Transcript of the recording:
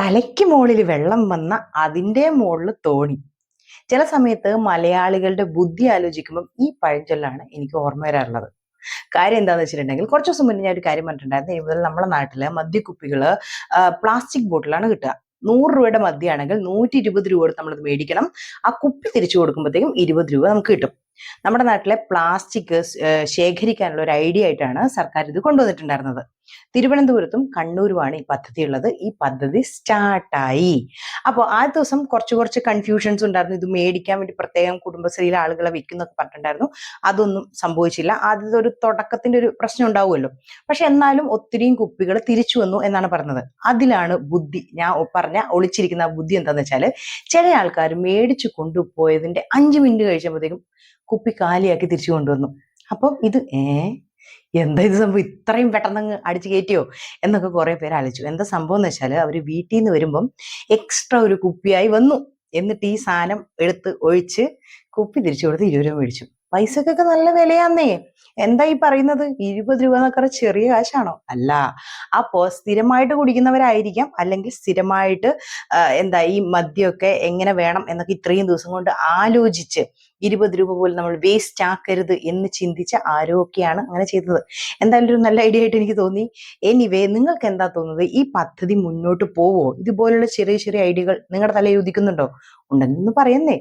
തലയ്ക്ക് മുകളിൽ വെള്ളം വന്ന അതിന്റെ മുകളിൽ തോണി. ചില സമയത്ത് മലയാളികളുടെ ബുദ്ധി ആലോചിക്കുമ്പം ഈ പഴഞ്ചൊല്ലാണ് എനിക്ക് ഓർമ്മ വരാറുള്ളത്. കാര്യം എന്താണെന്ന് വെച്ചിട്ടുണ്ടെങ്കിൽ കുറച്ച് ദിവസം മുന്നേ ഞാൻ ഒരു കാര്യം പറഞ്ഞിട്ടുണ്ടായിരുന്നു. മുതൽ നമ്മുടെ നാട്ടിൽ മദ്യക്കുപ്പികൾ പ്ലാസ്റ്റിക് ബോട്ടിലാണ് കിട്ടുക. നൂറ് രൂപയുടെ മദ്യമാണെങ്കിൽ നൂറ്റി ഇരുപത് രൂപ കൊടുത്ത് നമ്മളത് മേടിക്കണം. ആ കുപ്പി തിരിച്ചു കൊടുക്കുമ്പോഴത്തേക്കും ഇരുപത് രൂപ നമുക്ക് കിട്ടും. നമ്മുടെ നാട്ടിലെ പ്ലാസ്റ്റിക് ശേഖരിക്കാനുള്ള ഒരു ഐഡിയ ആയിട്ടാണ് സർക്കാർ ഇത് കൊണ്ടുവന്നിട്ടുണ്ടായിരുന്നത്. തിരുവനന്തപുരത്തും കണ്ണൂരുമാണ് ഈ പദ്ധതി ഉള്ളത് ഈ പദ്ധതി സ്റ്റാർട്ടായി അപ്പോൾ ആ ദിവസം കുറച്ച് കുറച്ച് കൺഫ്യൂഷൻസ് ഉണ്ടായിരുന്നു. ഇത് മേടിക്കാൻ വേണ്ടി പ്രത്യേകം കുടുംബശ്രീയിലെ ആളുകളെ വിൽക്കുന്നൊക്കെ പറഞ്ഞിട്ടുണ്ടായിരുന്നു. അതൊന്നും സംഭവിച്ചില്ല. ആദ്യത്തെ ഒരു തുടക്കത്തിന്റെ ഒരു പ്രശ്നം ഉണ്ടാവുമല്ലോ. പക്ഷെ എന്നാലും ഒത്തിരിയും കുപ്പികൾ തിരിച്ചു വന്നു എന്നാണ് പറഞ്ഞത്. അതിലാണ് ബുദ്ധി. ഞാൻ പറഞ്ഞ ഒളിച്ചിരിക്കുന്ന ബുദ്ധി എന്താന്ന് വെച്ചാൽ ചില ആൾക്കാർ മേടിച്ചു കൊണ്ടുപോയതിന്റെ അഞ്ച് മിനിറ്റ് കഴിച്ചപ്പോഴത്തേക്കും കുപ്പി കാലിയാക്കി തിരിച്ചു കൊണ്ടുവന്നു. അപ്പം ഇത് ഏ? എന്താ ഇത് സംഭവം? ഇത്രയും പെട്ടെന്ന് അടിച്ചു കയറ്റിയോ എന്നൊക്കെ കുറേ പേര് ആലോചിച്ചു. എന്താ സംഭവം എന്ന് വെച്ചാൽ അവർ വീട്ടിൽ നിന്ന് വരുമ്പം എക്സ്ട്രാ ഒരു കുപ്പിയായി വന്നു. എന്നിട്ട് ഈ സാധനം എടുത്ത് ഒഴിച്ച് കുപ്പി തിരിച്ചു കൊടുത്ത് ഇരുപത് രൂപ മേടിച്ചു. പൈസക്കൊക്കെ നല്ല വിലയാന്നേ. എന്താ ഈ പറയുന്നത്? ഇരുപത് രൂപ എന്നൊക്കെ ചെറിയ കാശാണോ? അല്ല. അപ്പോ സ്ഥിരമായിട്ട് കുടിക്കുന്നവരായിരിക്കാം. അല്ലെങ്കിൽ സ്ഥിരമായിട്ട് എന്താ ഈ മദ്യമൊക്കെ എങ്ങനെ വേണം എന്നൊക്കെ ഇത്രയും ദിവസം കൊണ്ട് ആലോചിച്ച് ഇരുപത് രൂപ പോലും നമ്മൾ വേസ്റ്റ് ആക്കരുത് എന്ന് ചിന്തിച്ച ആരോഗ്യമാണ് അങ്ങനെ ചെയ്തത്. എന്തായാലും ഒരു നല്ല ഐഡിയ ആയിട്ട് എനിക്ക് തോന്നി. എനിവേ നിങ്ങൾക്ക് എന്താ തോന്നുന്നത്? ഈ പദ്ധതി മുന്നോട്ട് പോവോ? ഇതുപോലുള്ള ചെറിയ ചെറിയ ഐഡിയകൾ നിങ്ങളുടെ തലയിൽ ഉദിക്കുന്നുണ്ടോ ഉണ്ടെന്ന് പറയുന്നേ.